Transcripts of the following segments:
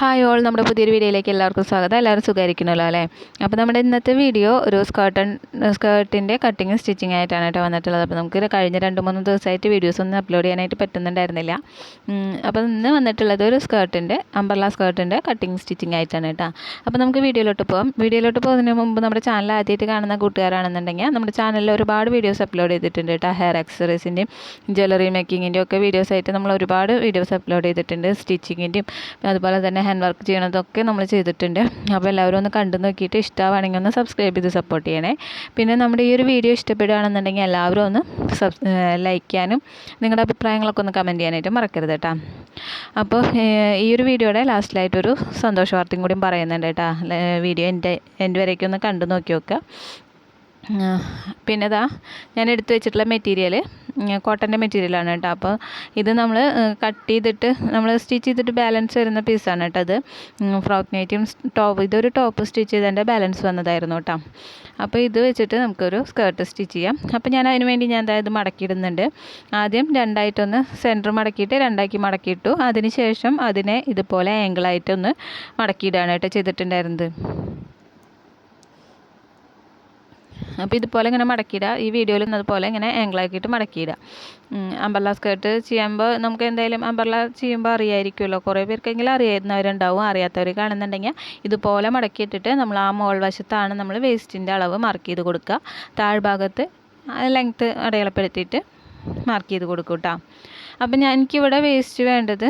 Hi all നമ്മുടെ പുതിയൊരു വീഡിയോയിലേക്ക് എല്ലാവർക്കും സ്വാഗതം. എല്ലാവരും സുഖമായിരിക്കണമല്ലോ അല്ലേ? അപ്പോൾ നമ്മുടെ ഇന്നത്തെ വീഡിയോ ഒരു സ്കേർട്ടൺ സ്കേർട്ടിന്റെ കട്ടിങ് സ്റ്റിച്ചിങ് ആയിട്ടാണ് കേട്ടോ വന്നിട്ടുള്ളത്. അപ്പോൾ നമുക്ക് കഴിഞ്ഞ രണ്ട് മൂന്ന് ദിവസമായിട്ട് വീഡിയോസ് ഒന്നും അപ്ലോഡ് ചെയ്യാനായിട്ട് പറ്റുന്നുണ്ടായിരുന്നില്ല. അപ്പോൾ ഇന്ന് വന്നിട്ടുള്ളത് ഒരു സ്കേർട്ടിന്റെ അമ്പർല സ്കേർട്ടിന്റെ കട്ടിങ് സ്റ്റിച്ചിങ് ആയിട്ടാണ് കേട്ടോ. അപ്പോൾ നമുക്ക് വീഡിയോയിലോട്ട് പോകാം വീഡിയോയിലോട്ട് പോകുന്നതിന് മുമ്പ് നമ്മുടെ ചാനൽ ആദ്യമായിട്ട് കാണുന്ന കൂട്ടുകാരാണെന്നുണ്ടെങ്കിൽ നമ്മുടെ ചാനലിൽ ഒരുപാട് വീഡിയോസ് അപ്ലോഡ് ചെയ്തിട്ടുണ്ട് കേട്ടോ. ഹെയർ ആക്സറീസിന്റെയും ജ്വല്ലറി മേക്കിങ്ങിന്റെയും ഒക്കെ വീഡിയോസ് ആയിട്ട് നമ്മൾ ഒരുപാട് വീഡിയോസ് അപ്ലോഡ് ചെയ്തിട്ടുണ്ട് സ്റ്റിച്ചിങ്ങിന്റെയും അതുപോലെ തന്നെ ഹാൻഡ് വർക്ക് ചെയ്യണതൊക്കെ നമ്മൾ ചെയ്തിട്ടുണ്ട്. അപ്പോൾ എല്ലാവരും ഒന്ന് കണ്ടു നോക്കിയിട്ട് ഇഷ്ടമാണെങ്കിൽ ഒന്ന് സബ്സ്ക്രൈബ് ചെയ്ത് സപ്പോർട്ട് ചെയ്യണേ. പിന്നെ നമ്മുടെ ഈ ഒരു വീഡിയോ ഇഷ്ടപ്പെടുകയാണെന്നുണ്ടെങ്കിൽ എല്ലാവരും ഒന്ന് സബ് ലൈക്ക് ചെയ്യാനും നിങ്ങളുടെ അഭിപ്രായങ്ങളൊക്കെ ഒന്ന് കമന്റ് ചെയ്യാനായിട്ട് മറക്കരുത് കേട്ടോ അപ്പോൾ ഈ ഒരു വീഡിയോയുടെ ലാസ്റ്റിലായിട്ടൊരു സന്തോഷ വാർത്തയും കൂടി പറയുന്നുണ്ട് കേട്ടോ വീഡിയോ എന്റെ എന്റെ വരേക്കും കണ്ടു നോക്കി നോക്കുക. പിന്നെ ഇതാ ഞാൻ എടുത്തു വെച്ചിട്ടുള്ള മെറ്റീരിയൽ കോട്ടന്റെ മെറ്റീരിയലാണ് കേട്ടോ. അപ്പോൾ ഇത് നമ്മൾ കട്ട് ചെയ്തിട്ട് നമ്മൾ സ്റ്റിച്ച് ചെയ്തിട്ട് ബാലൻസ് വരുന്ന പീസാണ് കേട്ടോ അത് ഫ്രോക്ക് നൈറ്റും ടോപ്പ് ഇതൊരു ടോപ്പ് സ്റ്റിച്ച് ചെയ്തതിന്റെ ബാലൻസ് വന്നതായിരുന്നു കേട്ടോ. അപ്പോൾ ഇത് വെച്ചിട്ട് നമുക്കൊരു സ്കേർട്ട് സ്റ്റിച്ച് ചെയ്യാം. അപ്പോൾ ഞാൻ അതിന് വേണ്ടി ഞാൻ അതായത് മടക്കിയിടുന്നുണ്ട്. ആദ്യം രണ്ടായിട്ടൊന്ന് സെന്റർ മടക്കിയിട്ട് രണ്ടാക്കി മടക്കിയിട്ടു. അതിന് ശേഷം അതിനെ ഇതുപോലെ ആംഗിളായിട്ടൊന്ന് മടക്കിയിടുകയാണ് കേട്ടോ ചെയ്തിട്ടുണ്ടായിരുന്നത്. അപ്പോൾ ഇതുപോലെ ഇങ്ങനെ മടക്കിയിടുക. ഈ വീഡിയോയിൽ ഇന്നതുപോലെ ഇങ്ങനെ ആംഗിളാക്കിയിട്ട് മടക്കിയിടുക. അമ്പർല സ്കേർട്ട് ചെയ്യുമ്പോൾ നമുക്ക് എന്തായാലും അമ്പർല ചെയ്യുമ്പോൾ അറിയായിരിക്കുമല്ലോ. കുറേ പേർക്കെങ്കിലും അറിയാവുന്നവരുണ്ടാവും അറിയാത്തവർ കാണുന്നുണ്ടെങ്കിൽ ഇതുപോലെ മടക്കിയിട്ടിട്ട് നമ്മൾ ആ മോൾ വശത്താണ് നമ്മൾ വേസ്റ്റിന്റെ അളവ് മാർക്ക് ചെയ്ത് കൊടുക്കുക. താഴ്ഭാഗത്ത് ലെങ്ത്ത് അടയാളപ്പെടുത്തിയിട്ട് മാർക്ക് ചെയ്ത് കൊടുക്കും കേട്ടോ അപ്പം ഞാൻ എനിക്കിവിടെ വേസ്റ്റ് വേണ്ടത്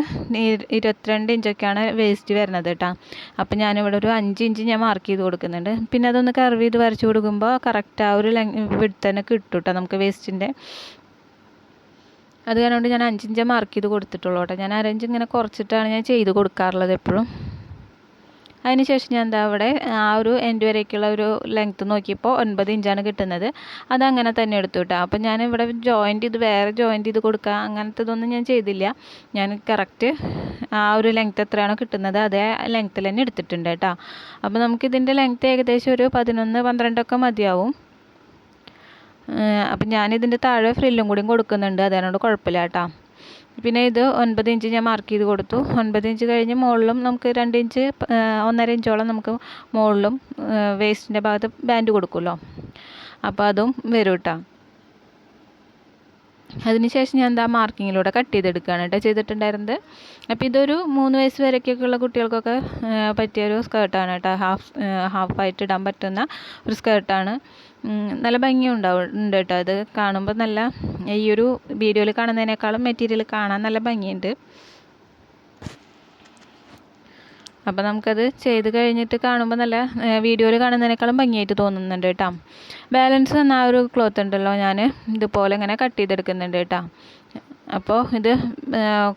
ഇരുപത്തിരണ്ട് ഇഞ്ചൊക്കെയാണ് വേസ്റ്റ് വരുന്നത് കേട്ടോ അപ്പം ഞാനിവിടെ ഒരു അഞ്ച് ഇഞ്ച് ഞാൻ മാർക്ക് ചെയ്ത് കൊടുക്കുന്നുണ്ട്. പിന്നെ അതൊന്ന് കർവ് ചെയ്ത് വരച്ച് കൊടുക്കുമ്പോൾ കറക്റ്റ് ആ ഒരു ലെങ് വിടുത്ത് തന്നെ കിട്ടും കേട്ടോ നമുക്ക് വേസ്റ്റിന്റെ അത് കാരണം കൊണ്ട് ഞാൻ അഞ്ചിഞ്ച് മാർക്ക് ചെയ്ത് കൊടുത്തിട്ടുള്ളൂ കേട്ടോ ഞാൻ അരഞ്ച് ഇങ്ങനെ കുറച്ചിട്ടാണ് ഞാൻ ചെയ്ത് കൊടുക്കാറുള്ളത് എപ്പോഴും. അതിന് ശേഷം ഞാൻ എന്താ അവിടെ ആ ഒരു എൻഡ് വരേക്കുള്ള ഒരു ലെങ്ത്ത് നോക്കിയപ്പോൾ ഒൻപത് ഇഞ്ചാണ് കിട്ടുന്നത്. അതങ്ങനെ തന്നെ എടുത്തു കേട്ടോ അപ്പം ഞാൻ ഇവിടെ ജോയിന്റ് ഇത് വേറെ ജോയിന്റ് ചെയ്ത് കൊടുക്കുക അങ്ങനത്തതൊന്നും ഞാൻ ചെയ്തില്ല. ഞാൻ കറക്റ്റ് ആ ഒരു ലെങ്ത്ത് എത്രയാണോ കിട്ടുന്നത് അതേ ലെങ്ത്തിൽ തന്നെ എടുത്തിട്ടുണ്ട് കേട്ടോ അപ്പോൾ നമുക്കിതിന്റെ ലെങ്ത്ത് ഏകദേശം ഒരു പതിനൊന്ന് പന്ത്രണ്ടൊക്കെ മതിയാവും. അപ്പം ഞാനിതിന്റെ താഴെ ഫ്രില്ലും കൂടിയും കൊടുക്കുന്നുണ്ട്. അതിനോട് കുഴപ്പമില്ല കേട്ടോ പിന്നെ ഇത് ഒൻപത് ഇഞ്ച് ഞാൻ മാർക്ക് ചെയ്ത് കൊടുത്തു. ഒൻപത് ഇഞ്ച് കഴിഞ്ഞ് മുകളിലും നമുക്ക് രണ്ട് ഇഞ്ച് ഒന്നര ഇഞ്ചോളം നമുക്ക് മുകളിലും വേസ്റ്റിന്റെ ഭാഗത്ത് ബാൻഡ് കൊടുക്കുമല്ലോ. അപ്പോൾ അതും വരും കേട്ടോ അതിനുശേഷം ഞാൻ എന്താ മാർക്കിങ്ങിലൂടെ കട്ട് ചെയ്തെടുക്കുകയാണ് കേട്ടോ ചെയ്തിട്ടുണ്ടായിരുന്നത്. അപ്പോൾ ഇതൊരു മൂന്ന് വയസ്സ് വരെയൊക്കെ ഉള്ള കുട്ടികൾക്കൊക്കെ പറ്റിയൊരു സ്കേർട്ടാണ് കേട്ടോ ഹാഫ് ഹാഫായിട്ട് ഇടാൻ പറ്റുന്ന ഒരു സ്കേർട്ടാണ് നല്ല ഭംഗിയുണ്ടാവും ഉണ്ട് കേട്ടോ. അത് കാണുമ്പോൾ നല്ല ഈ ഒരു വീഡിയോയിൽ കാണുന്നതിനേക്കാളും മെറ്റീരിയൽ കാണാൻ നല്ല ഭംഗിയുണ്ട്. അപ്പോൾ നമുക്കത് ചെയ്ത് കഴിഞ്ഞിട്ട് കാണുമ്പോൾ നല്ല വീഡിയോയിൽ കാണുന്നതിനേക്കാളും ഭംഗിയായിട്ട് തോന്നുന്നുണ്ട് കേട്ടോ. ബാലൻസ് വന്ന ആ ഒരു ക്ലോത്ത് ഉണ്ടല്ലോ ഞാൻ ഇതുപോലെ ഇങ്ങനെ കട്ട് ചെയ്തെടുക്കുന്നുണ്ട് കേട്ടോ. അപ്പോൾ ഇത്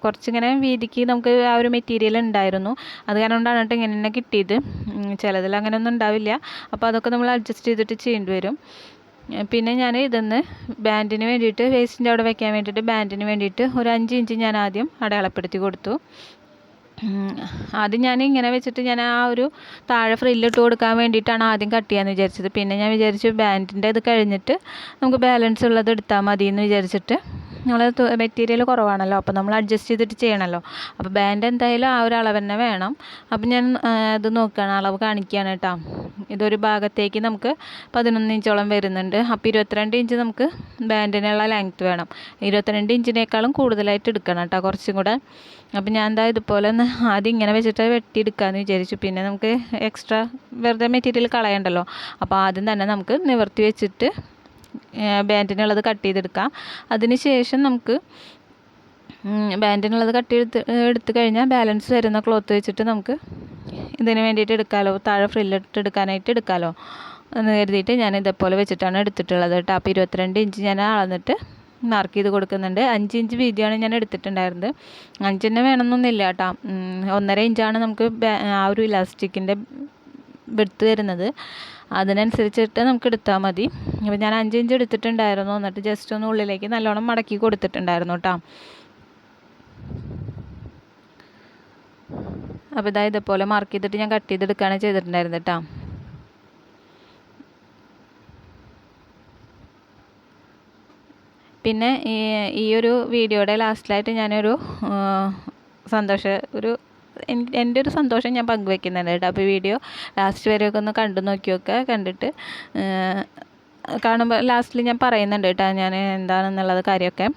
കുറച്ചിങ്ങനെ വീതിക്ക് നമുക്ക് ആ ഒരു മെറ്റീരിയൽ ഉണ്ടായിരുന്നു. അത് കാരണം കേട്ടോ ഇങ്ങനെ തന്നെ കിട്ടിയത്. ചിലതിൽ അങ്ങനെയൊന്നും ഉണ്ടാവില്ല. അപ്പോൾ അതൊക്കെ നമ്മൾ അഡ്ജസ്റ്റ് ചെയ്തിട്ട് ചെയ്യേണ്ടി വരും. പിന്നെ ഞാൻ ഇതൊന്ന് ബാൻഡിന് വേണ്ടിയിട്ട് വേസ്റ്റിന്റെ അവിടെ വെക്കാൻ വേണ്ടിയിട്ട് ബാൻഡിന് വേണ്ടിയിട്ട് ഒരു അഞ്ച് ഇഞ്ച് ഞാൻ ആദ്യം അടയാളപ്പെടുത്തി കൊടുത്തു. ആദ്യം ഞാൻ ഇങ്ങനെ വെച്ചിട്ട് ഞാൻ ആ ഒരു താഴെ ഫ്രില്ലിട്ട് കൊടുക്കാൻ വേണ്ടിയിട്ടാണ് ആദ്യം കട്ട് ചെയ്യാമെന്ന് വിചാരിച്ചത്. പിന്നെ ഞാൻ വിചാരിച്ചു ബാൻഡിന്റെ ഇത് കഴിഞ്ഞിട്ട് നമുക്ക് ബാലൻസ് ഉള്ളത് എടുത്താൽ മതി എന്ന് വിചാരിച്ചിട്ട് നമ്മൾ മെറ്റീരിയൽ കുറവാണല്ലോ. അപ്പോൾ നമ്മൾ അഡ്ജസ്റ്റ് ചെയ്തിട്ട് ചെയ്യണമല്ലോ അപ്പോൾ ബാൻഡ് എന്തായാലും ആ ഒരു അളവ് തന്നെ വേണം. അപ്പോൾ ഞാൻ ഇത് നോക്കുകയാണ് അളവ് കാണിക്കുകയാണ് കേട്ടോ ഇതൊരു ഭാഗത്തേക്ക് നമുക്ക് പതിനൊന്ന് ഇഞ്ചോളം വരുന്നുണ്ട്. അപ്പോൾ ഇരുപത്തിരണ്ട് ഇഞ്ച് നമുക്ക് ബാൻഡിനുള്ള ലെങ്ത് വേണം. ഇരുപത്തിരണ്ട് ഇഞ്ചിനേക്കാളും കൂടുതലായിട്ട് എടുക്കണം കേട്ടോ കുറച്ചും കൂടെ. അപ്പോൾ ഞാൻ എന്താ ഇതുപോലെ ഒന്ന് ആദ്യം ഇങ്ങനെ വെച്ചിട്ട് വെട്ടിയെടുക്കാമെന്ന് വിചാരിച്ചു. പിന്നെ നമുക്ക് എക്സ്ട്രാ വെറുതെ മെറ്റീരിയൽ കളയണ്ടല്ലോ. അപ്പോൾ ആദ്യം തന്നെ നമുക്ക് നിവർത്തി വെച്ചിട്ട് ബാൻഡിനുള്ളത് കട്ട് ചെയ്തെടുക്കാം. അതിന് ശേഷം നമുക്ക് ബാൻഡിനുള്ളത് കട്ട് ചെയ്ത് എടുത്ത് കഴിഞ്ഞാൽ ബാലൻസ് വരുന്ന ക്ലോത്ത് വെച്ചിട്ട് നമുക്ക് ഇതിന് വേണ്ടിയിട്ട് എടുക്കാമല്ലോ താഴെ ഫ്രില്ലിട്ട് എടുക്കാനായിട്ട് എടുക്കാമല്ലോ എന്ന് കരുതിയിട്ട് ഞാൻ ഇതേപോലെ വെച്ചിട്ടാണ് എടുത്തിട്ടുള്ളത് കേട്ടോ. അപ്പോൾ ഇരുപത്തിരണ്ട് ഇഞ്ച് ഞാൻ അളന്നിട്ട് മാർക്ക് ചെയ്ത് കൊടുക്കുന്നുണ്ട്. അഞ്ച് ഇഞ്ച് വീതിയാണ് ഞാൻ എടുത്തിട്ടുണ്ടായിരുന്നത്. അഞ്ചിന് വേണമെന്നൊന്നുമില്ല കേട്ടോ. ഒന്നര ഇഞ്ചാണ് നമുക്ക് ആ ഒരു ഇലാസ്റ്റിക്കിന്റെ വെടുത്ത് തരുന്നത്. അതിനനുസരിച്ചിട്ട് നമുക്ക് എടുത്താൽ മതി. അപ്പോൾ ഞാൻ അഞ്ച് ഇഞ്ച് എടുത്തിട്ടുണ്ടായിരുന്നു. എന്നിട്ട് ജസ്റ്റ് ഒന്ന് ഉള്ളിലേക്ക് നല്ലോണം മടക്കി കൊടുത്തിട്ടുണ്ടായിരുന്നു കേട്ടോ അപ്പോൾ ഇതാ ഇതുപോലെ മാർക്ക് ചെയ്തിട്ട് ഞാൻ കട്ട് ചെയ്തെടുക്കുകയാണ് ചെയ്തിട്ടുണ്ടായിരുന്നത് കേട്ടോ പിന്നെ ഈ ഈ ഒരു വീഡിയോയുടെ ലാസ്റ്റിലായിട്ട് ഞാനൊരു സന്തോഷ ഒരു എന്റെ ഒരു സന്തോഷം ഞാൻ പങ്കുവെക്കുന്നുണ്ട് കേട്ടോ. അപ്പോൾ വീഡിയോ ലാസ്റ്റ് വരെയൊക്കെ ഒന്ന് കണ്ടു നോക്കിയൊക്കെ കണ്ടിട്ട് കാണുമ്പോൾ ലാസ്റ്റിൽ ഞാൻ പറയുന്നുണ്ട് കേട്ടോ ഞാൻ എന്താണെന്നുള്ളത് കാര്യമൊക്കെ.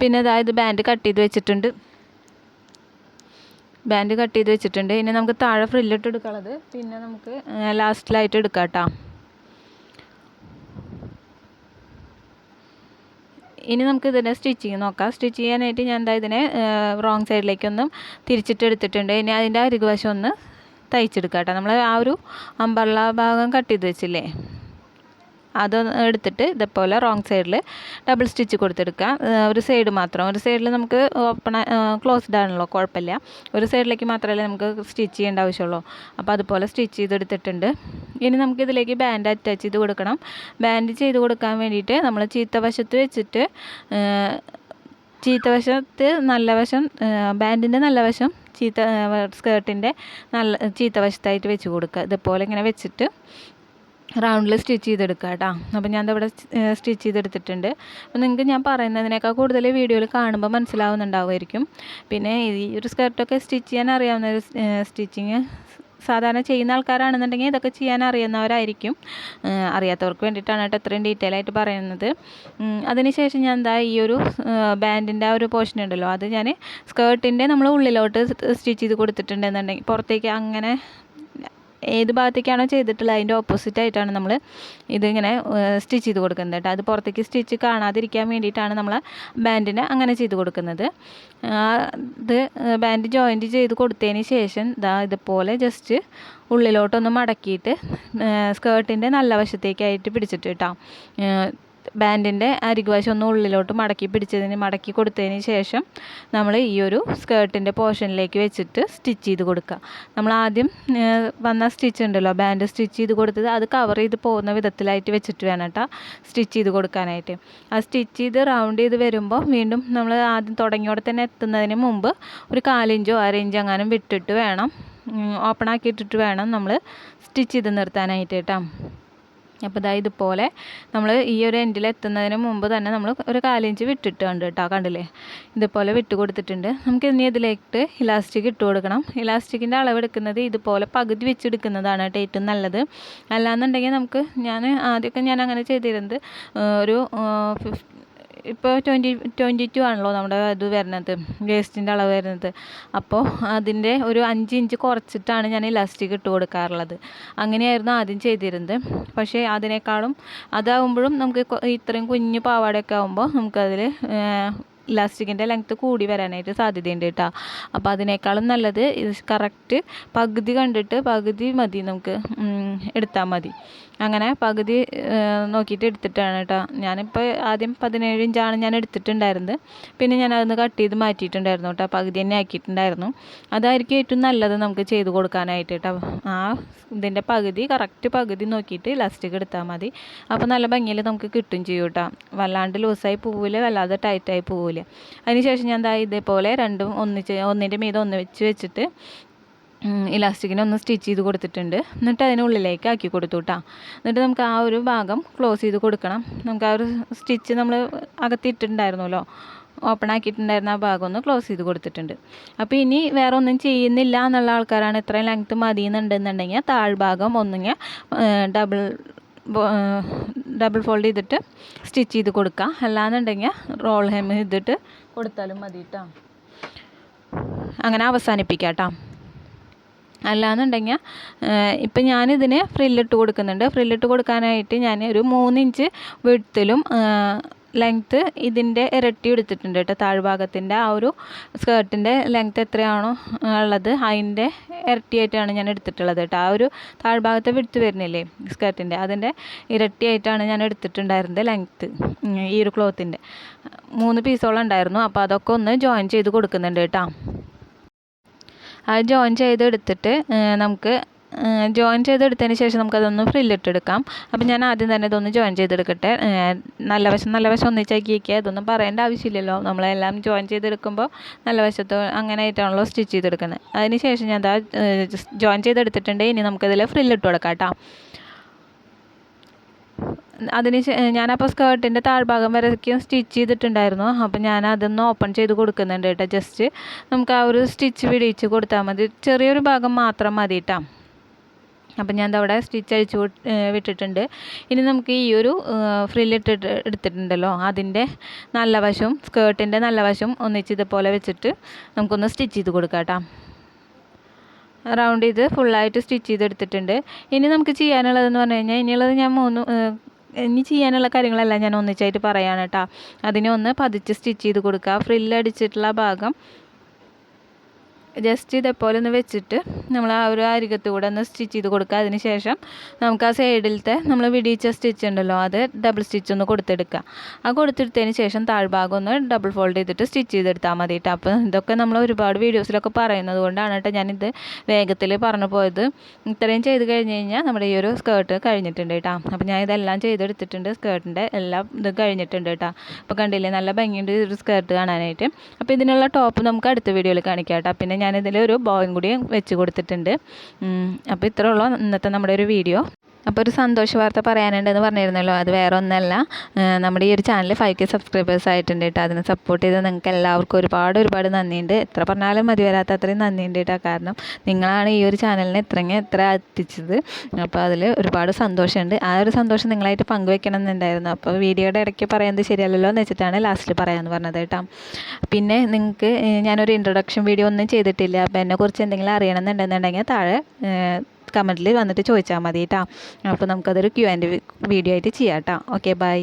പിന്നെ അതായത് ബാൻഡ് കട്ട് ചെയ്ത് വെച്ചിട്ടുണ്ട്. ബാൻഡ് കട്ട് ചെയ്ത് വെച്ചിട്ടുണ്ട്. ഇനി നമുക്ക് താഴെ ഫ്രില്ലിട്ട് എടുക്കാനുള്ളത്. പിന്നെ നമുക്ക് ലാസ്റ്റിലായിട്ട് എടുക്കാം കേട്ടോ. ഇനി നമുക്ക് ഇതിന്റെ സ്റ്റിച്ചിങ് നോക്കാം. സ്റ്റിച്ച് ചെയ്യാനായിട്ട് ഞാൻ എന്താ ഇതിനെ റോങ് സൈഡിലേക്കൊന്നും തിരിച്ചിട്ട് എടുത്തിട്ടുണ്ട്. ഇനി അതിന്റെ അരികുവശം ഒന്ന് തയ്ച്ചെടുക്കാം കേട്ടോ. നമ്മൾ ആ ഒരു അമ്പള്ള ഭാഗം കട്ട് ചെയ്ത് വെച്ചില്ലേ? അത് എടുത്തിട്ട് ഇതേപോലെ റോങ് സൈഡിൽ ഡബിൾ സ്റ്റിച്ച് കൊടുത്തെടുക്കുക. ഒരു സൈഡ് മാത്രം. ഒരു സൈഡിൽ നമുക്ക് ഓപ്പൺ ക്ലോസ്ഡ് ആണല്ലോ കുഴപ്പമില്ല. ഒരു സൈഡിലേക്ക് മാത്രമല്ലേ നമുക്ക് സ്റ്റിച്ച് ചെയ്യേണ്ട ആവശ്യമുള്ളൂ. അപ്പോൾ അതുപോലെ സ്റ്റിച്ച് ചെയ്തെടുത്തിട്ടുണ്ട്. ഇനി നമുക്ക് ഇതിലേക്ക് ബാൻഡ് അറ്റാച്ച് ചെയ്ത് കൊടുക്കണം. ബാൻഡ് ചെയ്ത് കൊടുക്കാൻ വേണ്ടിയിട്ട് നമ്മൾ ചീത്ത വശത്ത് വെച്ചിട്ട് ചീത്ത വശത്ത് നല്ല വശം ബാൻഡിന്റെ നല്ല വശം ചീത്ത സ്കേർട്ടിന്റെ നല്ല ചീത്ത വശത്തായിട്ട് വെച്ച് കൊടുക്കുക. ഇതുപോലെ ഇങ്ങനെ വെച്ചിട്ട് റൗണ്ടിൽ സ്റ്റിച്ച് ചെയ്തെടുക്കുക കേട്ടോ. അപ്പോൾ ഞാൻ ഇവിടെ സ്റ്റിച്ച് ചെയ്തെടുത്തിട്ടുണ്ട്. അപ്പോൾ നിങ്ങൾക്ക് ഞാൻ പറയുന്നതിനേക്കാൾ കൂടുതൽ വീഡിയോയിൽ കാണുമ്പോൾ മനസ്സിലാവുന്നുണ്ടാവുമായിരിക്കും. പിന്നെ ഈ ഒരു സ്കർട്ടൊക്കെ സ്റ്റിച്ച് ചെയ്യാൻ അറിയാവുന്ന ഒരു സ്റ്റിച്ചിങ് സാധാരണ ചെയ്യുന്ന ആൾക്കാരാണെന്നുണ്ടെങ്കിൽ ഇതൊക്കെ ചെയ്യാൻ അറിയുന്നവരായിരിക്കും. അറിയാത്തവർക്ക് വേണ്ടിയിട്ടാണ് കേട്ടോ ഇത്രയും ഡീറ്റെയിൽ ആയിട്ട് പറയുന്നത്. അതിനുശേഷം ഞാൻ എന്താ ഈ ഒരു ബാൻഡിന്റെ ആ ഒരു പോർഷൻ ഉണ്ടല്ലോ അത് ഞാൻ സ്കേർട്ടിന്റെ നമ്മൾ ഉള്ളിലോട്ട് സ്റ്റിച്ച് ചെയ്ത് കൊടുത്തിട്ടുണ്ടെന്നുണ്ടെങ്കിൽ പുറത്തേക്ക് അങ്ങനെ ഏത് ഭാഗത്തേക്കാണോ ചെയ്തിട്ടുള്ളത് അതിന്റെ ഓപ്പോസിറ്റ് ആയിട്ടാണ് നമ്മൾ ഇതിങ്ങനെ സ്റ്റിച്ച് ചെയ്ത് കൊടുക്കുന്നത് കേട്ടോ. അത് പുറത്തേക്ക് സ്റ്റിച്ച് കാണാതിരിക്കാൻ വേണ്ടിയിട്ടാണ് നമ്മൾ ബാൻഡിന് അങ്ങനെ ചെയ്ത് കൊടുക്കുന്നത്. ഇത് ബാൻഡ് ജോയിന്റ് ചെയ്ത് കൊടുത്തതിന് ശേഷം ഇതാ ഇതുപോലെ ജസ്റ്റ് ഉള്ളിലോട്ടൊന്ന് മടക്കിയിട്ട് സ്കേർട്ടിന്റെ നല്ല വശത്തേക്കായിട്ട് പിടിച്ചിട്ട് കേട്ടോ. ബാൻഡിന്റെ അരികുവശം ഒന്ന് ഉള്ളിലോട്ട് മടക്കി പിടിച്ചതിന് മടക്കി കൊടുത്തതിന് ശേഷം നമ്മൾ ഈ ഒരു സ്കേർട്ടിന്റെ പോർഷനിലേക്ക് വെച്ചിട്ട് സ്റ്റിച്ച് ചെയ്ത് കൊടുക്കുക. നമ്മൾ ആദ്യം വന്ന സ്റ്റിച്ച് ഉണ്ടല്ലോ ബാൻഡ് സ്റ്റിച്ച് ചെയ്ത് കൊടുത്തത് അത് കവർ ചെയ്ത് പോകുന്ന വിധത്തിലായിട്ട് വെച്ചിട്ട് വേണം കേട്ടോ സ്റ്റിച്ച് ചെയ്ത് കൊടുക്കാനായിട്ട്. ആ സ്റ്റിച്ച് ചെയ്ത് റൗണ്ട് ചെയ്ത് വരുമ്പോൾ വീണ്ടും നമ്മൾ ആദ്യം തുടങ്ങിയോടെ തന്നെ എത്തുന്നതിന് മുമ്പ് ഒരു കാലിഞ്ചോ അരയിഞ്ചോ അങ്ങനെ വിട്ടിട്ട് വേണം ഓപ്പൺ ആക്കിയിട്ടിട്ട് വേണം നമ്മൾ സ്റ്റിച്ച് ചെയ്ത് നിർത്താനായിട്ട് കേട്ടോ. അപ്പോൾ ഇതാ ഇതുപോലെ നമ്മൾ ഈ ഒരു എൻഡിൽ എത്തുന്നതിന് മുമ്പ് തന്നെ നമ്മൾ ഒരു കാലിഞ്ച് വിട്ടിട്ടുണ്ട് കേട്ടോ കണ്ടില്ലേ? ഇതുപോലെ വിട്ട് കൊടുത്തിട്ടുണ്ട്. നമുക്ക് ഇനി ഇതിലേക്ക് ഇലാസ്റ്റിക് ഇട്ട് കൊടുക്കണം. ഇലാസ്റ്റിക്കിന്റെ അളവ് എടുക്കുന്നത് ഇതുപോലെ പകുതി വെച്ചെടുക്കുന്നതാണ് കേട്ടോ ഏറ്റവും നല്ലത്. അല്ലാന്നുണ്ടെങ്കിൽ നമുക്ക് ഞാൻ ആദ്യമൊക്കെ ഞാൻ അങ്ങനെ ചെയ്തിരുന്നത് ഒരു ഇപ്പോൾ ട്വന്റി ട്വന്റി ടു ആണല്ലോ നമ്മുടെ ഇത് വരുന്നത് വേസ്റ്റിന്റെ അളവ് വരുന്നത്. അപ്പോൾ അതിന്റെ ഒരു അഞ്ച് ഇഞ്ച് കുറച്ചിട്ടാണ് ഞാൻ ഇലാസ്റ്റിക് ഇട്ട് കൊടുക്കാറുള്ളത്. അങ്ങനെയായിരുന്നു ആദ്യം ചെയ്തിരുന്നത്. പക്ഷേ അതിനേക്കാളും അതാവുമ്പോഴും നമുക്ക് ഇത്രയും കുഞ്ഞു പാവാടയൊക്കെ ആകുമ്പോൾ നമുക്കതിൽ ഇലാസ്റ്റിക്കിന്റെ ലെങ്ത്ത് കൂടി വരാനായിട്ട് സാധ്യതയുണ്ട് കേട്ടോ. അപ്പോൾ അതിനേക്കാളും നല്ലത് കറക്റ്റ് പകുതി കണ്ടിട്ട് പകുതി മതി നമുക്ക് എടുത്താൽ മതി. അങ്ങനെ പകുതി നോക്കിയിട്ട് എടുത്തിട്ടാണ് കേട്ടോ. ഞാനിപ്പോൾ ആദ്യം പതിനേഴ് ഇഞ്ചാണ് ഞാൻ എടുത്തിട്ടുണ്ടായിരുന്നത്. പിന്നെ ഞാൻ അതൊന്ന് കട്ട് ചെയ്ത് മാറ്റിയിട്ടുണ്ടായിരുന്നു കേട്ടോ. പകുതി തന്നെ ആക്കിയിട്ടുണ്ടായിരുന്നു. അതായിരിക്കും ഏറ്റവും നല്ലത് നമുക്ക് ചെയ്ത് കൊടുക്കാനായിട്ട് കേട്ടോ. ആ ഇതിന്റെ പകുതി കറക്റ്റ് പകുതി നോക്കിയിട്ട് ഇലാസ്റ്റിക് എടുത്താൽ മതി. അപ്പോൾ നല്ല ഭംഗിയിൽ നമുക്ക് കിട്ടും ചെയ്യും കേട്ടോ. വല്ലാണ്ട് ലൂസായി പോവില്ല വല്ലാതെ ടൈറ്റായി പോവില്ല അതിനുശേഷം ഞാൻ എന്താ ഇതേപോലെ രണ്ടും ഒന്നിച്ച് ഒന്നിന്റെ മീതെ ഒന്ന് വെച്ച് വെച്ചിട്ട് ഇലാസ്റ്റിക്കിനെ ഒന്ന് സ്റ്റിച്ച് ചെയ്ത് കൊടുത്തിട്ടുണ്ട്. എന്നിട്ട് അതിനുള്ളിലേക്ക് ആക്കി കൊടുത്തു കേട്ടോ എന്നിട്ട് നമുക്ക് ആ ഒരു ഭാഗം ക്ലോസ് ചെയ്ത് കൊടുക്കണം. നമുക്ക് ആ ഒരു സ്റ്റിച്ച് നമ്മൾ അകത്തിട്ടുണ്ടായിരുന്നല്ലോ ഓപ്പൺ ആക്കിയിട്ടുണ്ടായിരുന്ന ആ ഭാഗം ഒന്ന് ക്ലോസ് ചെയ്ത് കൊടുത്തിട്ടുണ്ട്. അപ്പോൾ ഇനി വേറെ ഒന്നും ചെയ്യുന്നില്ല എന്നുള്ള ആൾക്കാരാണ് ഇത്രയും ലെങ്ത്ത് മതി എന്നുണ്ടെന്നുണ്ടെങ്കിൽ താഴ്ഭാഗം ഒന്നിങ്ങനെ ഡബിൾ ഡബിൾ ഫോൾഡ് ചെയ്തിട്ട് സ്റ്റിച്ച് ചെയ്ത് കൊടുക്കുക അല്ലാന്നുണ്ടെങ്കിൽ റോൾ ഹെം ചെയ്തിട്ട് കൊടുത്താലും മതി കേട്ടോ അങ്ങനെ അവസാനിപ്പിക്കാം കേട്ടോ അല്ലാന്നുണ്ടെങ്കിൽ ഇപ്പം ഞാനിതിന് ഫ്രില്ലിട്ട് കൊടുക്കുന്നുണ്ട്. ഫ്രില്ലിട്ട് കൊടുക്കാനായിട്ട് ഞാൻ ഒരു മൂന്നിഞ്ച് വിടുത്തിലും ലെങ്ത്ത് ഇതിന്റെ ഇരട്ടി എടുത്തിട്ടുണ്ട് കേട്ടോ. താഴ്ഭാഗത്തിന്റെ ആ ഒരു സ്കേർട്ടിന്റെ ലെങ്ത്ത് എത്രയാണോ ഉള്ളത് അതിന്റെ ഇരട്ടിയായിട്ടാണ് ഞാൻ എടുത്തിട്ടുള്ളത് കേട്ടോ. ആ ഒരു താഴ്ഭാഗത്തെ വിടുത്ത് വരുന്നില്ലേ സ്കേർട്ടിന്റെ അതിന്റെ ഇരട്ടിയായിട്ടാണ് ഞാൻ എടുത്തിട്ടുണ്ടായിരുന്നത് ലെങ്ത്ത് ഈ ഒരു ക്ലോത്തിന്റെ മൂന്ന് പീസോളം ഉണ്ടായിരുന്നു അപ്പോൾ അതൊക്കെ ഒന്ന് ജോയിൻ ചെയ്ത് കൊടുക്കുന്നുണ്ട് കേട്ടോ. അത് ജോയിൻ ചെയ്തെടുത്തിട്ട് നമുക്ക് ജോയിൻ ചെയ്തെടുത്തതിന് ശേഷം നമുക്കതൊന്ന് ഫ്രില്ലിട്ടെടുക്കാം. അപ്പം ഞാൻ ആദ്യം തന്നെ ഇതൊന്ന് ജോയിൻ ചെയ്തെടുക്കട്ടെ. നല്ല വശം നല്ല വശം ഒന്നിച്ചാക്കി വയ്ക്കുക ഇതൊന്നും പറയേണ്ട ആവശ്യമില്ലല്ലോ. നമ്മളെല്ലാം ജോയിൻ ചെയ്തെടുക്കുമ്പോൾ നല്ല വശത്ത് അങ്ങനെ ആയിട്ടാണല്ലോ സ്റ്റിച്ച് ചെയ്തെടുക്കുന്നത്. അതിന് ശേഷം ഞാൻ എന്താ ജോയിൻ ചെയ്തെടുത്തിട്ടുണ്ട്. ഇനി നമുക്കതിൽ ഫ്രില്ലിട്ട് കൊടുക്കാം കേട്ടോ. അതിന് ഞാനപ്പോൾ സ്കേർട്ടിന്റെ താഴ്ഭാഗം വരയ്ക്കും സ്റ്റിച്ച് ചെയ്തിട്ടുണ്ടായിരുന്നു. അപ്പം ഞാൻ അതൊന്ന് ഓപ്പൺ ചെയ്ത് കൊടുക്കുന്നുണ്ട് കേട്ടോ ജസ്റ്റ് നമുക്ക് ആ ഒരു സ്റ്റിച്ച് പിടിച്ച് കൊടുത്താൽ മതി. ചെറിയൊരു ഭാഗം മാത്രം മതി കേട്ടോ അപ്പം ഞാൻ അവിടെ സ്റ്റിച്ച് അഴിച്ച് വിട്ടിട്ടുണ്ട്. ഇനി നമുക്ക് ഈ ഒരു ഫ്രില്ലിട്ടിട്ട് എടുത്തിട്ടുണ്ടല്ലോ അതിന്റെ നല്ല വശവും സ്കേർട്ടിന്റെ നല്ല വശവും ഒന്നിച്ച് ഇതുപോലെ വെച്ചിട്ട് നമുക്കൊന്ന് സ്റ്റിച്ച് ചെയ്ത് കൊടുക്കാം കേട്ടോ റൗണ്ട് ചെയ്ത് ഫുള്ളായിട്ട് സ്റ്റിച്ച് ചെയ്തെടുത്തിട്ടുണ്ട്. ഇനി നമുക്ക് ചെയ്യാനുള്ളതെന്ന് പറഞ്ഞു കഴിഞ്ഞാൽ ഇനിയുള്ളത് ഞാൻ മൂന്ന് ഇനി ചെയ്യാനുള്ള കാര്യങ്ങളെല്ലാം ഞാൻ ഒന്നിച്ചായിട്ട് പറയാണ് കേട്ടോ അതിനെ ഒന്ന് പതിച്ച് സ്റ്റിച്ച് ചെയ്ത് കൊടുക്കുക. ഫ്രില്ലടിച്ചിട്ടുള്ള ഭാഗം ജസ്റ്റ് ഇതേപോലെ ഒന്ന് വെച്ചിട്ട് നമ്മൾ ആ ഒരു അരികത്ത് കൂടെ ഒന്ന് സ്റ്റിച്ച് ചെയ്ത് കൊടുക്കുക. അതിന് ശേഷം നമുക്ക് ആ സൈഡിലത്തെ നമ്മൾ വിടിയിച്ച സ്റ്റിച്ച് ഉണ്ടല്ലോ അത് ഡബിൾ സ്റ്റിച്ച് ഒന്ന് കൊടുത്തെടുക്കുക. ആ കൊടുത്തെടുത്തതിന് ശേഷം താഴ്ഭാഗം ഒന്ന് ഡബിൾ ഫോൾഡ് ചെയ്തിട്ട് സ്റ്റിച്ച് ചെയ്തെടുത്താൽ മതി കേട്ടോ അപ്പോൾ ഇതൊക്കെ നമ്മൾ ഒരുപാട് വീഡിയോസിലൊക്കെ പറയുന്നത് കൊണ്ടാണ് കേട്ടോ ഞാനിത് വേഗത്തിൽ പറഞ്ഞു പോയത്. ഇത്രയും ചെയ്ത് കഴിഞ്ഞ് കഴിഞ്ഞാൽ നമ്മുടെ ഈ ഒരു സ്കേർട്ട് കഴിഞ്ഞിട്ടുണ്ട് കേട്ടോ അപ്പോൾ ഞാൻ ഇതെല്ലാം ചെയ്തെടുത്തിട്ടുണ്ട്. സ്കേർട്ടിന്റെ എല്ലാം ഇത് കഴിഞ്ഞിട്ടുണ്ട് കേട്ടോ അപ്പോൾ കണ്ടില്ലേ നല്ല ഭംഗിയുണ്ട് ഒരു സ്കേർട്ട് കാണാനായിട്ട്. അപ്പോൾ ഇതിനുള്ള ടോപ്പ് നമുക്ക് അടുത്ത വീഡിയോയിൽ കാണിക്കാം കേട്ടോ പിന്നെ ഞാനിതിൽ ഒരു ബോയും കൂടി വെച്ച് കൊടുത്തിട്ടുണ്ട്. അപ്പോൾ ഇത്രേ ഉള്ളൂ ഇന്നത്തെ നമ്മുടെ ഒരു വീഡിയോ അപ്പോൾ ഒരു സന്തോഷ വാർത്ത പറയാനുണ്ടെന്ന് പറഞ്ഞിരുന്നല്ലോ. അത് വേറെ ഒന്നല്ല. നമ്മുടെ ഈ ഒരു ചാനൽ ഫൈവ് കെ സബ്സ്ക്രൈബേഴ്സ് ആയിട്ടുണ്ട് കേട്ടോ. അതിനെ സപ്പോർട്ട് ചെയ്ത് നിങ്ങൾക്ക് എല്ലാവർക്കും ഒരുപാട് ഒരുപാട് നന്ദിയുണ്ട്. എത്ര പറഞ്ഞാലും മതി വരാത്ത അത്രയും നന്ദിയുണ്ട് കേട്ടോ. കാരണം നിങ്ങളാണ് ഈ ഒരു ചാനലിനെ ഇത്രയും എത്ര എത്തിച്ചത്. അപ്പോൾ അതിൽ ഒരുപാട് സന്തോഷമുണ്ട്. ആ ഒരു സന്തോഷം നിങ്ങളായിട്ട് പങ്കുവെക്കണം എന്നുണ്ടായിരുന്നു അപ്പോൾ വീഡിയോയുടെ ഇടയ്ക്ക് പറയുന്നത് ശരിയല്ലല്ലോ എന്ന് വെച്ചിട്ടാണ് ലാസ്റ്റിൽ പറയാമെന്ന് പറഞ്ഞത് കേട്ടോ. പിന്നെ നിങ്ങൾക്ക് ഞാനൊരു ഇൻട്രൊഡക്ഷൻ വീഡിയോ ഒന്നും ചെയ്തിട്ടില്ല. അപ്പോൾ എന്നെക്കുറിച്ച് എന്തെങ്കിലും അറിയണമെന്നുണ്ടെന്നുണ്ടെങ്കിൽ താഴെ കമന്റിൽ വന്നിട്ട് ചോദിച്ചാൽ മതി കേട്ടോ അപ്പോൾ നമുക്കതൊരു ക്യു ആൻഡ് വീഡിയോ ആയിട്ട് ചെയ്യാം കേട്ടോ ഓക്കെ ബൈ